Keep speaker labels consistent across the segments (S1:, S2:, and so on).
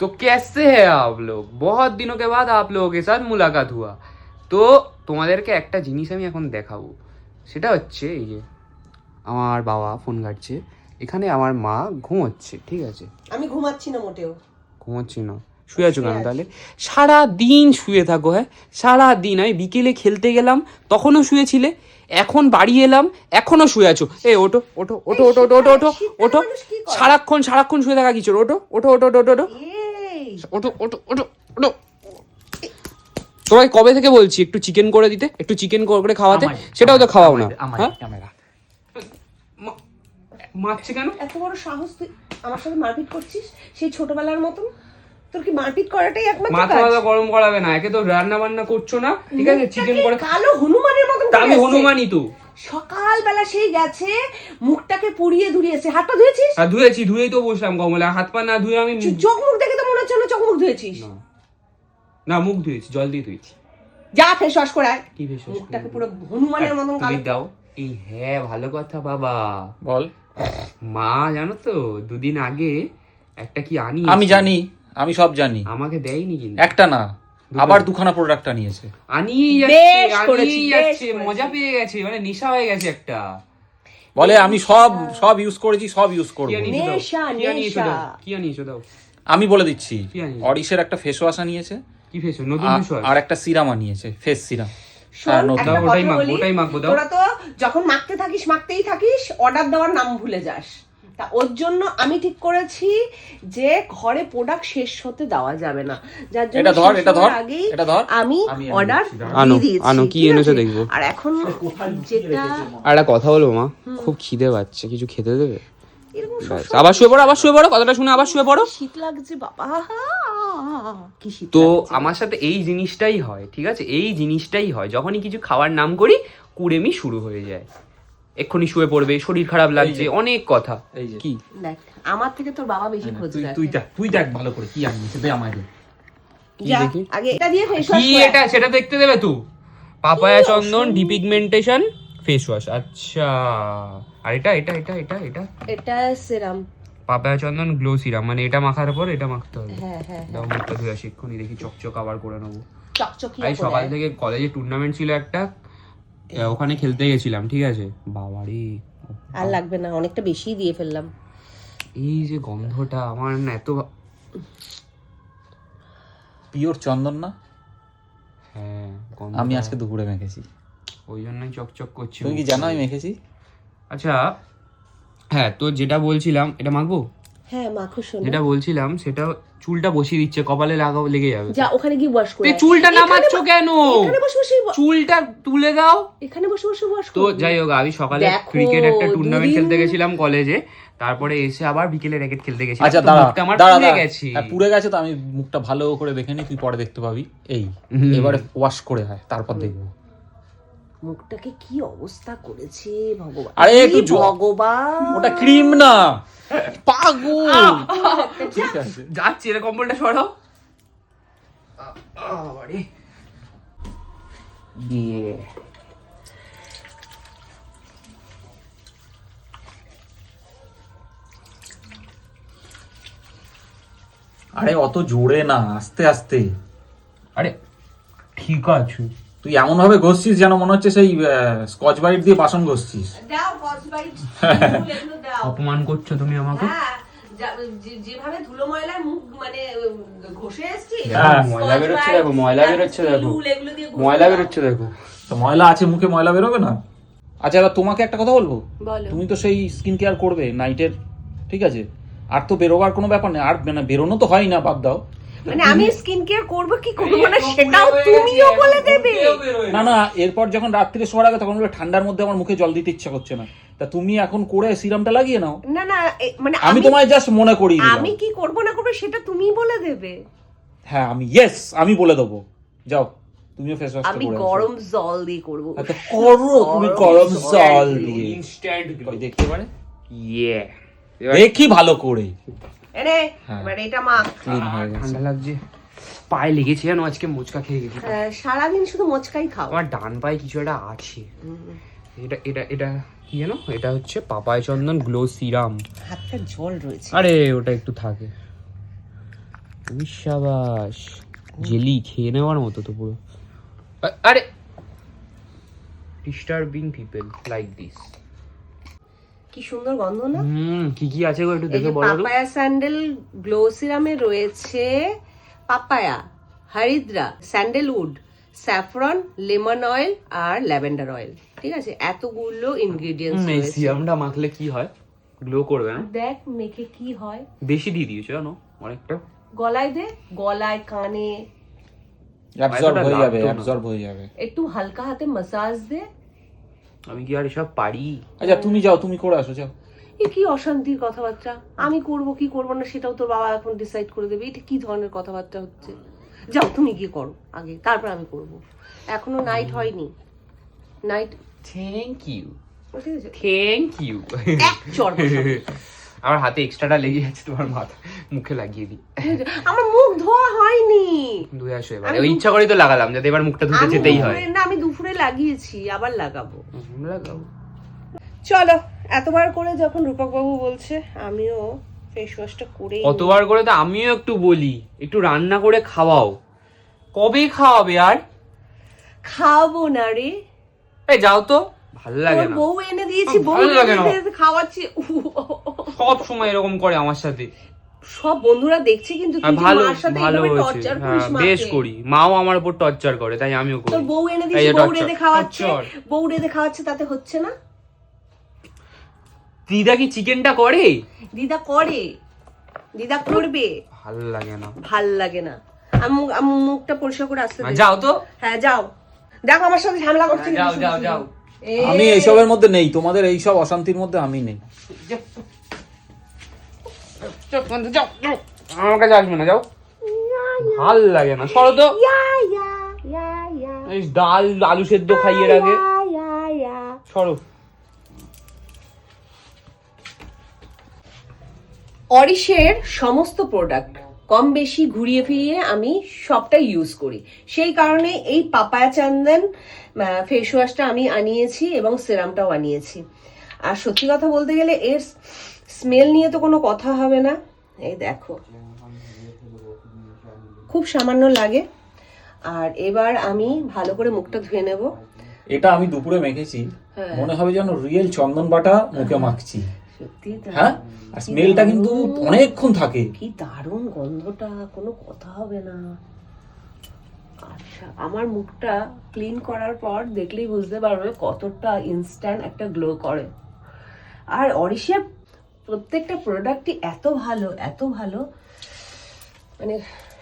S1: तो कैसे है आप लोग? बहुत দিনও কে বাদ आप लोगों के साथ मुलाकात हुआ। তো তোমাদেরকে একটা জিনিস আমি এখন দেখাবো সেটা হচ্ছে এই যে আমার বাবা ফোন ঘাটছে। এখানে আমার মা ঘুমোচ্ছে ঠিক আছে?
S2: আমি ঘুমাচ্ছি না মোটেও।
S1: ঘুমোচ্ছি না। শুয়ে আছো কেন তাহলে? সারা দিন শুয়ে থাকো হ্যাঁ? সারা দিন আমি বিকেলে খেলতে গেলাম তখনও শুয়েছিলে এখন বাড়ি এলাম এখনও শুয়ে আছো। এই ওটো ওটো ওটো ওটো ওটো ওটো ওটো সারাক্ষণ সারাক্ষণ শুয়ে থাকা কিছু ওটো ওটো ওটো ওটো ওটো ওটো
S2: এই
S1: ওটো ওটো ওটো ওটো কবে থেকে বলছি একটু চিকেন করে দিতে? একটু চিকেন করে খাওয়াতে? সেটাও তো খাওয়াও না। হ্যাঁ? মারছে কেন?
S2: এত বড় সাহস তুই আমার সাথে মারপিট করছিস? সেই ছোটবেলার মতন? তোর কি মারপিট করাটাই একমাত্র কাজ?
S1: মাথা গরম করাবে না একে তো রান্না বান্না করছ না? ঠিক আছে চিকেন করে
S2: কালো হনুমানের মতন
S1: আমি হনুমানই তো।
S2: সকালবেলা সেই গেছে মুখটাকে পুড়িয়ে ধুরিয়েছে হাতটা ধুয়েছিস?
S1: আর ধুয়েছি ধুয়েই তো বসলাম কমলে। হাত পা না ধুয়ে আমি
S2: চোখ মুখ দেখে তো না চোখ মুখ ধুয়েছিস?
S1: না। না মুখ ধুয়েছি জল দিয়ে ধুয়েছি।
S2: যা ফেস ওয়াশ করে আয়।
S1: কি বেশ
S2: মুখটাকে পুরো হনুমানের মতন কালো।
S1: দাও। এই হ্যাঁ ভালো কথা বাবা।
S3: বল।
S1: মা জানো তো দুদিন আগে একটা কি আনি
S3: আমি জানি আমি সব জানি।
S1: আমাকে দেয়নি কিন্তু।
S3: একটা না আবার দুখানা প্রোডাক্ট নিয়েছে
S1: আনিয়েই
S2: বেশ
S1: যাচ্ছে
S2: বেশ
S1: যাচ্ছে মজা পেয়ে গেছে মানে নেশা হয়ে গেছে একটা।
S3: বলে আমি সব সব ইউজ করেছি সব ইউজ করব।
S1: আনিয়েছো
S2: নেশা,
S1: কি আনিয়েছো। দাও? কি আনিয়েছো দাও?
S3: আমি বলে দিচ্ছি অরিশের একটা ফেস ওয়াশ আনিয়েছে।
S1: কি ফেসো নতুন ফেস
S3: আর একটা সিরাম আনিয়েছে ফেস সিরাম। হ্যাঁ।
S2: তোরা তো যখন মাখতে থাকিস মাখতেই থাকিস অর্ডার দেওয়ার নাম ভুলে যাস। তা ওর জন্য আমি ঠিক করেছি যে ঘরে প্রোডাক্ট শেষ হতে দেওয়া যাবে না। যার জন্য
S3: এটা ধর, এটা ধর, এটা ধর।
S2: আমি অর্ডার
S1: আনো,
S2: দিয়ে দিয়েছি
S1: আনো, কি এনেছো দেখব।
S2: আর এখন যেটা
S1: আর একটা কথা বলব মা খুব খিদে পাচ্ছে কিছু খেতে দেবে?
S2: এরকম
S1: আবার শুয়ে পড়ো আবার শুয়ে পড়ো কথাটা শুনে আবার শুয়ে পড়ো।
S2: শীত লাগছে বাবা। কি শীত
S1: তো আমার সাথে এই জিনিসটাই হয় ঠিক আছে? এই জিনিসটাই হয় যখনই কিছু খাওয়ার নাম করি কুড়েমি শুরু হয়ে যায়। এক্ষুনি শুয়ে পড়বে শরীর খারাপ লাগছে অনেক কথা। কি?
S2: দেখ আমার থেকে তোর বাবা বেশি খোঁজ
S3: তুই
S2: রাখে।
S3: তুই দেখ তুই দেখ ভালো করে কি আনিয়েছে দে আমায়?
S2: আগে এটা দিয়ে ফেস
S1: কি এটা? সেটা দেখতে দেবে তো। Papaya Chandan depigmentation face wash আচ্ছা। আর এটা এটা এটা এটা এটা?
S2: এটা serum
S1: papaya Chandan glow serum মানে এটা মাখার পর এটা মাখতে হবে।
S2: হ্যাঁ হ্যাঁ
S1: দাও মুখটা ধুয়ে আসি এক্ষুনি দেখি চকচক আবার করে নেব।
S2: চকচকিয়া
S1: এই
S2: করে।
S1: সকাল থেকে কলেজে টুর্নামেন্ট ছিল একটা ওখানে খেলতে গেছিলাম ঠিক আছে? বাবারে
S2: আর লাগবে না অনেকটা বেশি দিয়ে ফেললাম।
S1: এই যে গন্ধটা আমার না এত
S3: পিওর চন্দন না?
S1: হ্যাঁ গন্ধ
S3: আমি আজকে দুপুরে মেখেছি।
S1: ওই জন্যই চকচক করছি
S3: তুমি কি জানো আমি মেখেছি?
S1: আচ্ছা হ্যাঁ তো যেটা বলছিলাম এটা মাখবো?
S2: হ্যাঁ মাখো শোনো।
S1: যেটা বলছিলাম সেটা চুলটা বসিয়ে দিচ্ছে কপালে লাগাও লেগে যাবে।
S2: যা ওখানে গিয়ে ওয়াশ করে
S1: চুলটা নামাচ্ছ কেন?
S2: এখানে বসে বসে
S1: চুলটা তুলে দাও।
S2: এখানে বসে বসে ওয়াশ
S1: তো যাই হোক আমি সকালে ক্রিকেট একটা টুর্নামেন্ট খেলতে গেছিলাম কলেজে তারপরে এসে আবার বিকেলে র্যাকেট খেলতে গেছি
S3: আচ্ছা দাঁড়া
S1: আমার পুড়ে। গেছে।
S3: হ্যাঁ, পুড়ে গেছে তো আমি মুখটা ভালো করে দেখে নি তুই পরে দেখতে পাবি। এই এবারে ওয়াশ করে হয় তারপর দেখব।
S2: মুখটাকে কি অবস্থা করেছে ভগবান?
S3: আরে একটু
S2: ভগবান?
S3: ওটা ক্রিম না। পাগল। ঠিক আছে।
S1: যাচ্ছি এর কম্বলটা সরাও। আরে
S3: আরে অত জোরে না আস্তে আস্তে।
S1: আরে ঠিক আছে।
S3: তুই এমন ভাবে ঘষছিস যেন মনে হচ্ছে সেই স্কচ ব্রাইট দিয়ে বাসন ঘষছিস।
S1: অপমান করছ তুমি আমাকে?
S2: হ্যাঁ যেভাবে ধুলো ময়লার মুখ মানে ঘষে এসছি
S3: হ্যাঁ,
S1: ময়লা বেরোচ্ছে দেখো, ময়লা বেরোচ্ছে দেখো।
S2: এগুলো দিয়ে ঘষে
S1: ময়লা বেরোচ্ছে দেখো।
S3: তো ময়লা আছে মুখে ময়লা বেরোবে না? আচ্ছা এবার তোমাকে একটা কথা বলব? তুমি তো সেই স্কিন কেয়ার করবে নাইটের ঠিক আছে? আর তো বেরোবার কোনো ব্যাপার নেই। আর মানে বেরোনো তো হয় না বাদ দাও।
S2: মানে আমি স্কিন কেয়ার করব কি করব? না সেটাও তুমিও বলে দেবে।
S3: না না এরপর যখন রাত্রিরে শোয়ার আগে তখন ঠান্ডার মধ্যে আমার মুখে জল দিতে ইচ্ছা করছে না। তা তুমি এখন করে সিরামটা লাগিয়ে নাও।
S2: না না মানে
S3: আমি তোমায় জাস্ট মনে করি
S2: আমি কি করব না করব সেটা তুমিই বলে দেবে।
S3: হ্যাঁ আমি ইয়েস আমি বলে দেবো। যাও তুমিও ফেস ওয়াশটা
S2: আমি গরম জল দিয়ে করব।
S3: আচ্ছা, করো তুমি গরম জল দিয়ে।
S1: ইনস্ট্যান্ট
S3: দেখতে পারে
S1: ইয়ে
S3: দেখি ভালো করে।
S2: এনে
S3: হ্যাঁ।
S2: এবার এটা মাখ।
S3: ক্লিন হয়ে গেছে।
S1: ঠান্ডা লাগছে। পায়ে লেগেছে জানো আজকে মোচকা খেয়ে গেছি।
S2: সারাদিন শুধু মোচকাই খাও।
S1: আমার ডান পায়ে কিছু একটা আছে। এটা এটা এটা কি জানো? এটা হচ্ছে পাপায় চন্দন গ্লো সিরাম।
S2: হাতটা জল রয়েছে।
S1: আরে ওটা একটু থাকে। বিশাবাস জেলি খেয়ে নেওয়ার মতো তো পুরো। আরে! ডিস্টার্বিং পিপল লাইক দিস
S2: কি সুন্দর গন্ধ না?
S1: হুম কি কি আছে গো একটু দেখে বলো
S2: পাপায়া স্যান্ডেল গ্লো সিরামে রয়েছে পাপায়া হরিদ্রা স্যান্ডেলউড স্যাফরন লেমন অয়েল আর ল্যাভেন্ডার অয়েল। ঠিক আছে? এতগুলো ইনগ্রেডিয়েন্টস
S1: এই সিরামটা মাখলে কি হয়? গ্লো করবে না?
S2: দেখ মেখে কি হয়?
S1: বেশি দিয়ে দিয়েছ জানো? অনেকটা।
S2: গলায় দে গলায় কানে।
S3: অ্যাবজর্ব হয়ে যাবে অ্যাবজর্ব হয়ে যাবে।
S2: একটু হালকা হাতে মাসাজ দে।
S1: আমি কি আর এসব পারি?
S3: আচ্ছা তুমি যাও তুমি করে আসো যাও।
S2: এ কি অশান্তির কথাবার্তা? আমি করব কি করব না সেটাও তোর বাবা এখন ডিসাইড করে দেবে। এটা কি ধরনের কথাবার্তা হচ্ছে? যাও তুমি গিয়ে করো আগে তারপর আমি করব। এখনও নাইট হয়নি। নাইট
S1: থ্যাংক ইউ
S2: ঠিক
S1: থ্যাংক ইউ
S2: এক চড় বসাবো।
S1: আমার হাতে এক্সট্রাটা লেগে যাচ্ছে তোমার মাথা মুখে লাগিয়ে দিই।
S2: আছে? আমার মুখ ধোয়া হয়নি।
S1: ধুয়ে আসো এবার। ওই ইচ্ছা করেই তো লাগালাম যাতে এবার মুখটা ধুতে যেতেই হয়।
S2: না আমি দুপুরে লাগিয়েছি আবার লাগাবো। চলো এতবার করে যখন রূপক বাবু বলছে আমিও ফেস ওয়াশটা নিই।
S1: কতবার করে তো আমিও একটু বলি একটু রান্না করে খাওয়াও। কবে খাওয়াবে আর?
S2: খাওয়াবো না রে।
S1: এই যাও তো। ভালো লাগে না।
S2: বউ এনে দিয়েছি বউ
S1: লাগে না।
S2: খাওয়াচ্ছি।
S1: সব সময় এরকম করে আমার সাথে।
S2: সব বন্ধুরা দেখছে কিন্তু
S1: আর
S2: তুই যে
S1: ভালো ভালো হয়েছে। হ্যাঁ বেশ করি। মাও আমার উপর টর্চার করে তাই আমিও করি।
S2: বউ এনে দিয়েছি বউ রেঁধে খাওয়াচ্ছে। বউ রেঁধে খাওয়াচ্ছে তাতে হচ্ছে না।
S1: দিদা কি চিকেনটা করে?
S2: দিদা করে। দিদা করবে।
S1: ভালো লাগে না।
S2: ভালো লাগে না আমি মুখটা পরিষ্কার করে আসতে
S1: যাও তো।
S2: হ্যাঁ যাও। দেখো আমার সাথে ঝামেলা করছে
S1: যাও, যাও, যাও।
S3: আমি এইসবের মধ্যে নেই তোমাদের এইসব অশান্তির মধ্যে আমি নেই।
S1: আমার কাছে আসবে না যাও। ভালো লাগে না। সরো তো। এই ডাল আলু সেদ্ধ খাইয়ে রাখে। সরো।
S2: অরিশের সমস্ত প্রোডাক্ট কম বেশি ঘুরিয়ে ফিরিয়ে আমি সবটাই ইউজ করি। সেই কারণে এই পাপায়া চন্দন ফেস ওয়াশটা আমি আনিয়েছি এবং সেরামটাও আনিয়েছি। আর সত্যি কথা বলতে গেলে এর স্মেল নিয়ে তো কোনো কথা হবে না। এই দেখো। খুব সামান্য লাগে। আর এবার আমি ভালো করে মুখটা ধুয়ে নেব।
S3: এটা আমি দুপুরে মেখেছি।
S2: হ্যাঁ।
S3: মনে হবে যেন রিয়েল চন্দন বাটা মুখে মাখছি। হ্যাঁ? আর স্মেলটা কিন্তু অনেকক্ষণ থাকে।
S2: কি দারুণ গন্ধটা কোনো কথা হবে না। আচ্ছা আমার মুখটা ক্লিন করার পর দেখলেই বুঝতে পারবে কতটা ইনস্ট্যান্ট একটা গ্লো করে। আর অরিশের প্রত্যেকটা প্রোডাক্টই এত ভালো এত ভালো। মানে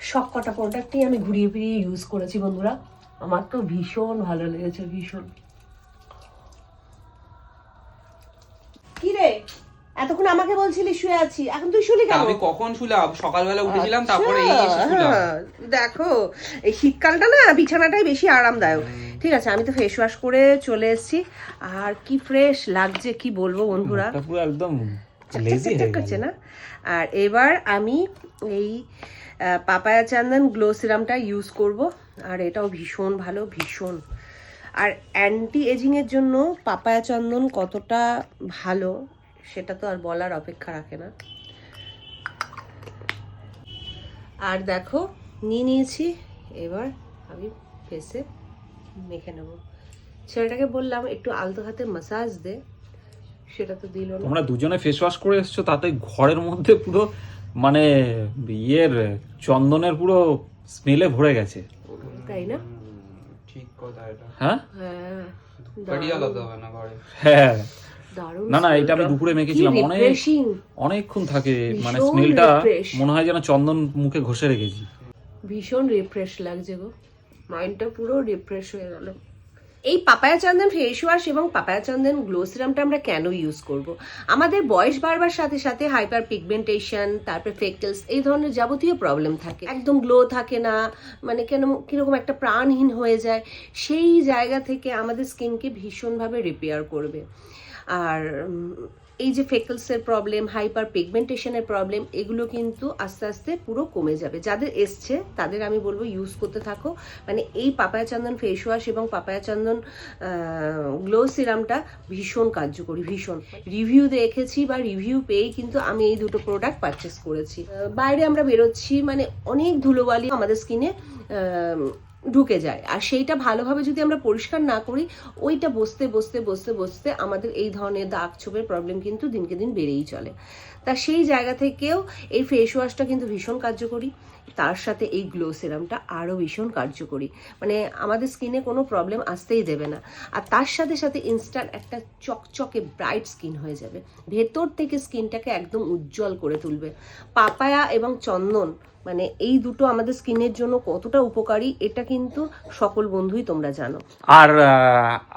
S2: সব কটা প্রোডাক্টই আমি ঘুরিয়ে ফিরিয়ে ইউজ করেছি বন্ধুরা। আমার তো ভীষণ ভালো লেগেছে ভীষণ। কি রে? এতক্ষণ আমাকে বলছিলি শুয়ে আছি এখন তুই শুলি কেন?
S1: আমি কখন শুলাম? সকালবেলা উঠেছিলাম তারপরে এই
S2: আচ্ছা,
S1: এসে শুলাম।
S2: হ্যাঁ, দেখো এই শীতকালটা না বিছানাটাই বেশি আরামদায়ক। ঠিক আছে আমি তো ফেস ওয়াশ করে চলে এসেছি। আর কি ফ্রেশ লাগছে কি বলব বন্ধুরা?
S3: পুরো একদম হয়ে
S2: করছে
S3: গেছে।
S2: না? আর এবার আমি এই পাপায়া চন্দন গ্লো সিরামটা ইউজ করব। আর এটাও ভীষণ ভালো ভীষণ। আর অ্যান্টি এজিং এর জন্য পাপায়া চন্দন কতটা ভালো সেটা তো আর বলার অপেক্ষা রাখে না। আর দেখো নিয়ে নিয়েছি। এবার আমি ফেসে মেখে নেব। ছেলেটাকে বললাম একটু আলতো হাতে মাসাজ দে। সেটা তো দিল না।
S3: তোমরা দুজনে ফেস ওয়াশ করে এসছো তাতে ঘরের মধ্যে পুরো মানে ইয়ের চন্দনের পুরো স্মেলে ভরে গেছে।
S2: তাই না?
S1: ঠিক কথা এটা।
S3: হ্যাঁ?
S2: হ্যাঁ।
S1: বাড়ি আলাদা হবে না ঘরে।
S3: হ্যাঁ। না না এটা আমি দুপুরে মেখেছিলাম। অনেক অনেকক্ষণ থাকে মানে
S2: ভীষণ
S3: স্মেলটা মনে হয় যেন চন্দন মুখে ঘষে রেখেছি।
S2: ভীষণ রিফ্রেশ লাগছে গো। মাইন্ডটা পুরো রিফ্রেশ হয়ে গেল। এই পাপায়া চন্দন ফেস ওয়াশ এবং পাপায়া চন্দন গ্লো সিরামটা আমরা কেন ইউজ করব? আমাদের বয়স বাড়বার সাথে সাথে হাইপার পিগমেন্টেশন তারপর ফেকটেলস এই ধরনের যাবতীয় প্রবলেম থাকে। একদম গ্লো থাকে না মানে কেন কীরকম একটা প্রাণহীন হয়ে যায় সেই জায়গা থেকে আমাদের স্কিনকে ভীষণভাবে রিপেয়ার করবে। আর এই যে ফেকলসের প্রবলেম হাইপার পিগমেন্টেশনের প্রবলেম এগুলো কিন্তু আস্তে আস্তে পুরো কমে যাবে। যাদের এসছে, তাদের আমি বলব ইউজ করতে থাকো। মানে এই পাপায়া চন্দন ফেস ওয়াশ এবং পাপায়া চন্দন গ্লো সিরামটা ভীষণ কার্যকরী, ভীষণ। রিভিউ দেখেছি বা রিভিউ পেয়েই কিন্তু আমি এই দুটো প্রোডাক্ট পারচেস করেছি। বাইরে আমরা বেরোচ্ছি মানে অনেক ধুলোবালি আমাদের স্কিনে ঢুকে যায়। আর সেইটা ভালোভাবে যদি আমরা পরিষ্কার না করি, ওইটা বসতে বসতে বসতে বসতে আমাদের এই ধরনের দাগ ছোপের প্রবলেম কিন্তু দিনকে দিন বেড়েই চলে। তা সেই জায়গা থেকেও এই ফেস ওয়াশটা কিন্তু ভীষণ কার্যকরী। তার সাথে এই গ্লো সিরামটা আরও ভীষণ কার্যকরী। মানে আমাদের স্কিনে কোনো প্রবলেম আসতেই দেবে না। আর তার সাথে সাথে ইনস্ট্যান্ট একটা চকচকে ব্রাইট স্কিন হয়ে যাবে। ভেতর থেকে স্কিনটাকে একদম উজ্জ্বল করে তুলবে। পাপায়া এবং চন্দন মানে এই দুটো আমাদের স্কিনের জন্য কতটা উপকারী এটা কিন্তু সকল বন্ধুই তোমরা জানো।
S3: আর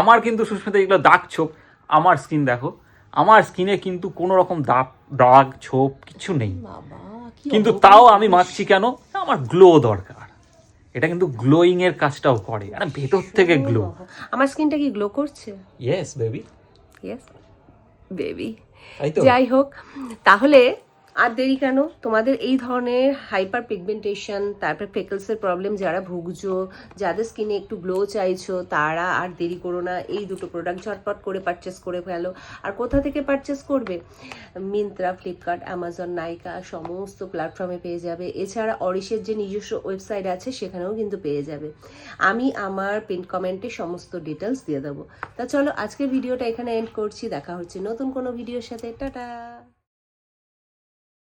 S3: আমার কিন্তু সুস্মিতা এগুলো দাগ ছোপ। আমার স্কিন দেখো আমার স্কিনে কিন্তু কোনো রকম দাগ দাগ ছোপ কিছু নেই। কিন্তু তাও আমি মাখছি কেন? আমার গ্লো দরকার। এটা কিন্তু গ্লোয়িং এর কাজটাও করে। মানে ভেতর থেকে গ্লো
S2: আমার স্কিনটা কি গ্লো করছে?
S3: ইয়েস বেবি
S2: ইয়েস বেবি যাই হোক তাহলে আর দেরি কেন? তোমাদের এই ধরনের হাইপার পিগমেন্টেশন তারপর ফেকলসের প্রবলেম যারা ভুগছো, যাদের স্কিনে একটু গ্লো চাইছো, তারা আর দেরি করো না। এই দুটো প্রোডাক্ট ঝটপট করে পারচেস করে ফেলো। আর কোথা থেকে পারচেস করবে? মিন্ত্রা ফ্লিপকার্ট অ্যামাজন নাইকা সমস্ত প্ল্যাটফর্মে পেয়ে যাবে। এছাড়া অরিশের যে নিজস্ব ওয়েবসাইট আছে, সেখানেও কিন্তু পেয়ে যাবে। আমি আমার পিন কমেন্টে সমস্ত ডিটেলস দিয়ে দেবো। তা চলো, আজকের ভিডিওটা এখানে এন্ড করছি। দেখা হচ্ছে নতুন কোনো ভিডিওর সাথে। টাটা!